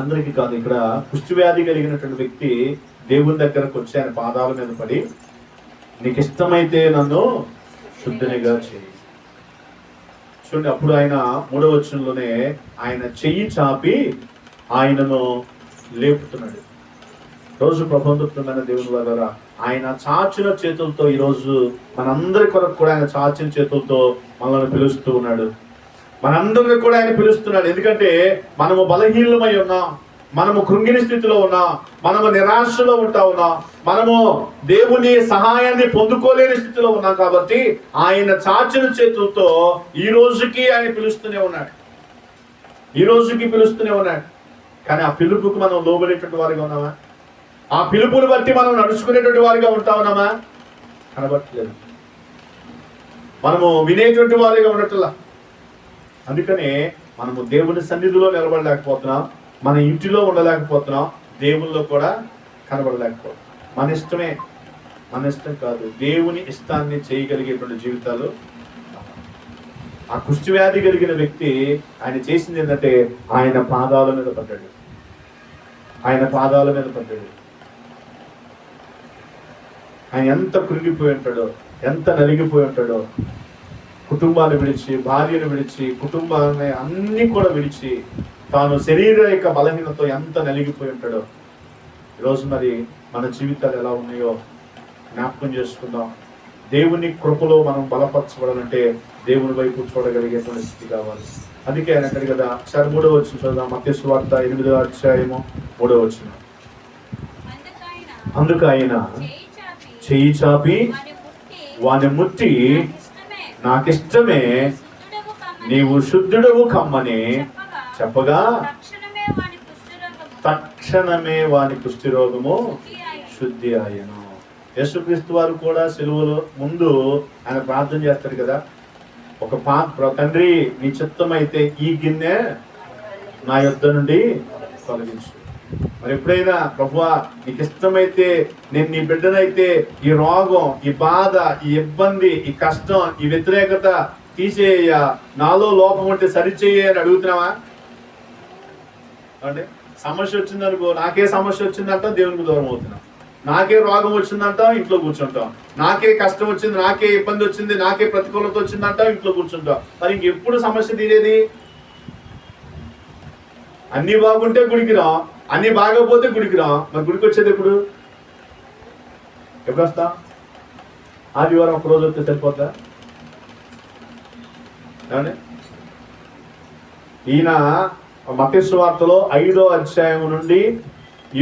అందరికీ కాదు ఇక్కడ కుష్టి వ్యాధి కలిగినటువంటి వ్యక్తి దేవుని దగ్గరకు వచ్చి ఆయన పాదాల మీద పడి నీకు ఇష్టమైతే నన్ను శుద్ధినిగా చేయి. చూడండి అప్పుడు ఆయన మూడవ వచనంలోనే ఆయన చెయ్యి చాపి ఆయనను లేపుతున్నాడు. రోజు ప్రబంధుత్వమైన దేవుని ద్వారా ఆయన చాచిన చేతులతో ఈరోజు మనందరి కొరకు కూడా ఆయన చాచిన చేతులతో మనల్ని పిలుస్తూ ఉన్నాడు. మనందరినీ కూడా ఆయన పిలుస్తున్నాడు. ఎందుకంటే మనము బలహీనమై ఉన్నాం మనము కృంగిని స్థితిలో ఉన్నాం మనము నిరాశలో ఉంటా ఉన్నాం మనము దేవుని సహాయాన్ని పొందుకోలేని స్థితిలో ఉన్నాం కాబట్టి ఆయన చాచిన చేతులతో ఈ రోజుకి ఆయన పిలుస్తూనే ఉన్నాడు. ఈ రోజుకి పిలుస్తూనే ఉన్నాడు. కానీ ఆ పిలుపుకు మనం లోబడేటువంటి వారిగా ఉన్నామా? ఆ పిలుపుని బట్టి మనం నడుచుకునేటువంటి వారిగా ఉంటా ఉన్నామా? కనబట్టలేదు మనము వినేటువంటి వారిగా ఉండట్లా. అందుకనే మనము దేవుని సన్నిధిలో నిలబడలేకపోతున్నాం మన ఇంటిలో ఉండలేకపోతున్నాం దేవుల్లో కూడా కనబడలేకపోతున్నాం. మన ఇష్టమే మన ఇష్టం కాదు. దేవుని ఇష్టాన్ని చేయగలిగేటువంటి జీవితాలు ఆ కుష్టి వ్యాధి కలిగిన వ్యక్తి ఆయన చేసింది ఏంటంటే ఆయన పాదాల మీద పడ్డాడు. ఆయన పాదాల మీద పడ్డాడు. ఆయన ఎంత కృంగిపోయి ఉంటాడో ఎంత నలిగిపోయి ఉంటాడో కుటుంబాన్ని విడిచి భార్యను విడిచి కుటుంబాన్ని అన్ని కూడా విడిచి తాను శరీర యొక్క బలహీనతో ఎంత నలిగిపోయి ఉంటాడో ఈరోజు మరి మన జీవితాలు ఎలా ఉన్నాయో జ్ఞాపకం చేసుకుందాం. దేవుని కృపలో మనం బలపరచబడాలంటే దేవుని వైపు చూడగలిగేటువంటి స్థితి కావాలి. అందుకే ఆయన అక్కడి కదా సరే మూడో వచ్చిన చూద్దాం. మత్స్సు వార్త ఎనిమిదో అధ్యాయము మూడో వచ్చిన అందుకు ఆయన చేయి చాపి వాని ముట్టి నాకిష్టమే. నీవు శుద్ధుడవు కమ్మని. చెప్పగా? తక్షణమే వాని కుష్ఠరోగము కుష్టి రోగము శుద్ధి అయ్యను. యేసుక్రీస్తు వారు కూడా సెలవులో ముందు ఆయన ప్రార్థన చేస్తారు కదా. ఒక పా తండ్రి నీ చిత్తమైతే ఈ గిన్నె నా యుద్ధ నుండి తొలగించు. మరి ఎప్పుడైనా ప్రభువా నీకు ఇష్టమైతే నేను నీ బిడ్డనైతే ఈ రోగం ఈ బాధ ఈ ఇబ్బంది ఈ కష్టం ఈ వ్యతిరేకత తీసేయ నాలో లోపం ఉంటే సరిచేయ అని అడుగుతున్నావా? అంటే సమస్య వచ్చిందనుకో నాకే సమస్య వచ్చిందంట దేవునికి దూరం అవుతున్నాం నాకే రోగం వచ్చిందంట ఇంట్లో కూర్చుంటాం నాకే కష్టం వచ్చింది నాకే ఇబ్బంది వచ్చింది నాకే ప్రతికూలత వచ్చిందంట ఇంట్లో కూర్చుంటాం మరి ఇంకెప్పుడు సమస్య తీరేది? అన్ని బాగుంటే గుడికి రా అన్ని బాగపోతే గుడికి రా మరి గుడికి వచ్చేది ఎప్పుడు? ఎప్పుడు వస్తా? ఆదివారం ఒక రోజు వస్తే సరిపోతా ఏమండి? ఈయన మతేశ్వార్తలో ఐదో అధ్యాయం నుండి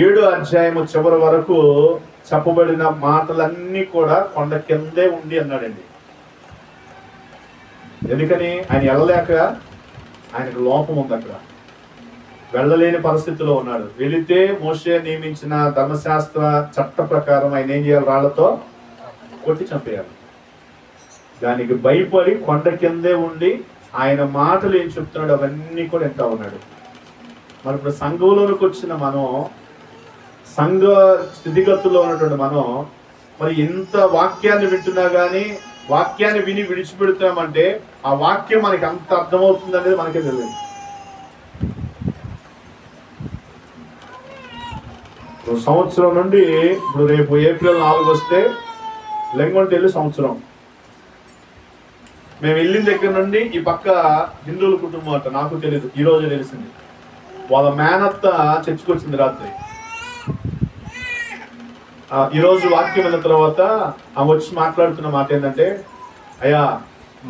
ఏడో అధ్యాయము చివరి వరకు చెప్పబడిన మాటలన్నీ కూడా కొండ కిందే ఉండి అన్నాడండి. ఎందుకని? ఆయన వెళ్ళలేక ఆయనకు లోపం ఉంది అక్కడ వెళ్ళలేని పరిస్థితిలో ఉన్నాడు. వెళితే మోషే నియమించిన ధర్మశాస్త్ర చట్ట ప్రకారం ఆయన ఏం చేయాలి? రాళ్ళతో కొట్టి చంపేయాలి. దానికి భయపడి కొండ కిందే ఉండి ఆయన మాటలు ఏం చెప్తున్నాడు అవన్నీ కూడా ఎంత ఉన్నాడు. మరి ఇప్పుడు సంఘంలోనికి వచ్చిన మనం సంఘ స్థితిగతుల్లో ఉన్నటువంటి మనం మరి ఎంత వాక్యాన్ని వింటున్నా కానీ వాక్యాన్ని విని విడిచిపెడుతున్నామంటే ఆ వాక్యం మనకి అంత అర్థమవుతుంది అనేది మనకే తెలియదు. సంవత్సరం నుండి ఇప్పుడు రేపు ఏప్రిల్ నాలుగు వస్తే లెంగొంట వెళ్ళి సంవత్సరం. మేము వెళ్ళిన దగ్గర నుండి ఈ పక్క హిందువుల కుటుంబం అంట నాకు తెలియదు ఈ రోజు తెలిసింది. వాళ్ళ మేనత్త చచ్చుకొచ్చింది రాత్రి. ఈరోజు వాక్యం అయిన తర్వాత ఆమె వచ్చి మాట్లాడుతున్న మాట ఏంటంటే అయ్యా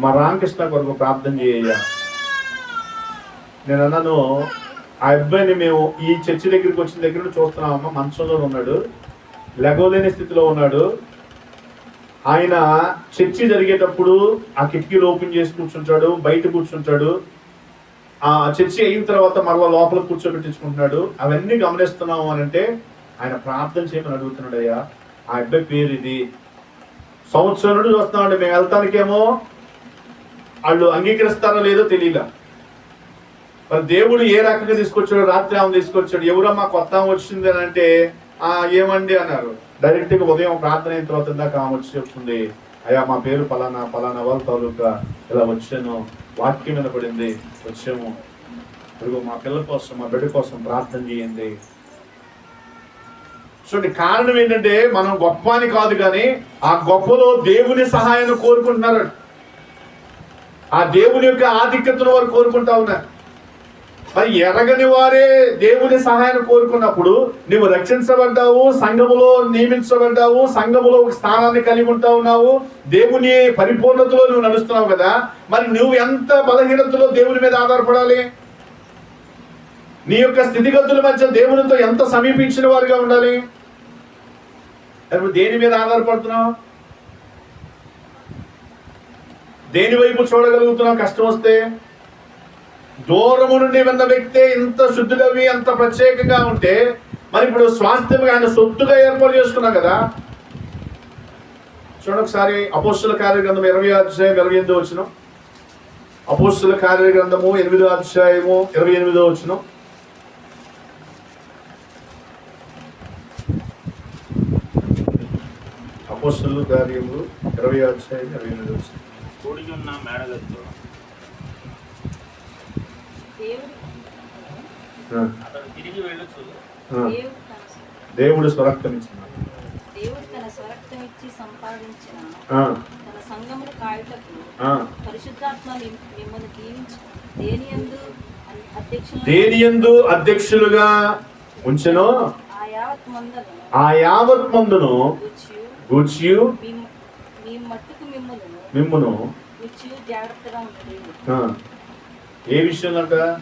మా రామకృష్ణ కొరకు ప్రార్థన చేయ్యా నేను అన్నాను ఆ అబ్బాయిని మేము ఈ చర్చి దగ్గరికి వచ్చిన దగ్గర నుండి చూస్తున్నామమ్మా మంచంలో ఉన్నాడు. లెగవలేని స్థితిలో ఉన్నాడు. ఆయన చర్చి జరిగేటప్పుడు ఆ కిటికీలు ఓపెన్ చేసి కూర్చుంటాడు బయట కూర్చుంటాడు. ఆ చర్చి అయిన తర్వాత మరలా లోపల కూర్చోబెట్టించుకుంటున్నాడు. అవన్నీ గమనిస్తున్నాము అని అంటే ఆయన ప్రార్థన చేయమని అడుగుతున్నాడు అయ్యా. ఆ అబ్బాయి పేరు ఇది సంవత్సరం నుండి చూస్తున్నామండి మేము వెళ్తానికేమో వాళ్ళు అంగీకరిస్తారో లేదో తెలియలా. మరి దేవుడు ఏ రకంగా తీసుకొచ్చాడు రాత్రి ఆమె తీసుకొచ్చాడు ఎవరమ్మా కొత్త ఆమె వచ్చింది అని అంటే ఆ ఏమండి అన్నారు. డైరెక్ట్గా ఉదయం ప్రార్థన అయిన తర్వాత దాకా ఆమె వచ్చి చెప్తుంది అయ్యా మా పేరు పలానా పలానా వాళ్ళ తాలూకా ఇలా వచ్చాను వాక్యం మీద పడింది వచ్చాము. ఇదిగో మా పిల్లల కోసం మా బిడ్డ కోసం ప్రార్థన చేయండి. చూడండి కారణం ఏంటంటే మనం గొప్ప అని కాదు కానీ ఆ గొప్పలో దేవుని సహాయాన్ని కోరుకుంటున్నారు. ఆ దేవుని యొక్క ఆధిక్యతను వారు కోరుకుంటా ఉన్నారు. మరి ఎరగని వారే దేవుని సహాయాన్ని కోరుకున్నప్పుడు నువ్వు రక్షించబడ్డావు సంఘములో నియమించబడ్డావు సంఘములో ఒక స్థానాన్ని కలిగి ఉంటా ఉన్నావు దేవుని పరిపూర్ణతలో నువ్వు నడుస్తున్నావు కదా మరి నువ్వు ఎంత బలహీనతలో దేవుని మీద ఆధారపడాలి? నీ యొక్క స్థితిగతుల మధ్య దేవునితో ఎంత సమీపించిన వారుగా ఉండాలి? నువ్వు దేని మీద ఆధారపడుతున్నావు? దేని వైపు చూడగలుగుతున్నావు? కష్టం వస్తే దూరము నుండి విన్న వ్యక్తే ఇంత శుద్ధుడవి అంత ప్రత్యేకంగా ఉంటే మరి ఇప్పుడు స్వాస్థ్యం ఆయన సొత్తుగా ఏర్పాటు చేసుకున్నాం కదా. చూడండి ఒకసారి అపోస్తుల కార్యగ్రంథం ఇరవై అధ్యాయం ఇరవై ఎనిమిదో వచ్చిన అపోస్తుల కార్యగ్రంథము ఎనిమిదో అధ్యాయము ఇరవై ఎనిమిదో వచ్చిన అపోస్తుల కార్యములు ఇరవై అధ్యాయం ఇరవై ఎనిమిదో వచ్చిన దేవుడు వెళ్ళొచ్చు దేవుడు తన స్వరక్తం ఇచ్చి సంపాదించిన తన సంఘమును కాయుటకు. పరిశుద్ధాత్మ మిమ్- మిమ్మల్ని దీవించు దేని యందు దేని యందు అధ్యక్షులుగా ఉంచెనో? ఆ యావత్ మందను ఆ యావత్ మందును గుచ్చు గూర్చియు మీ మీ మట్టుకు మిమ్మల్ని మిమ్మును జాగ్రత్తగా ఉంటుంది ఏ విషయంలో అంట?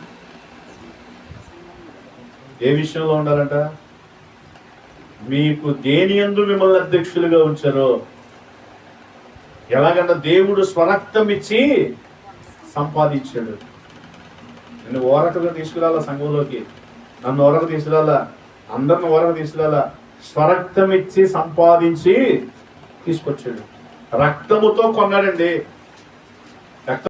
ఏ విషయంలో ఉండాలంట? మీకు దేని ఎందు మిమ్మల్ని అధ్యక్షులుగా ఉంచారో? ఎలాగన్నా దేవుడు స్వరక్తం ఇచ్చి సంపాదించాడు. నేను ఓరకగా తీసుకురాలా సంఘంలోకి? నన్ను ఓరక తీసుకురాలా? అందరిని ఓరక తీసుకురాలా? స్వరక్తం ఇచ్చి సంపాదించి తీసుకొచ్చాడు. రక్తముతో కొన్నాడండి.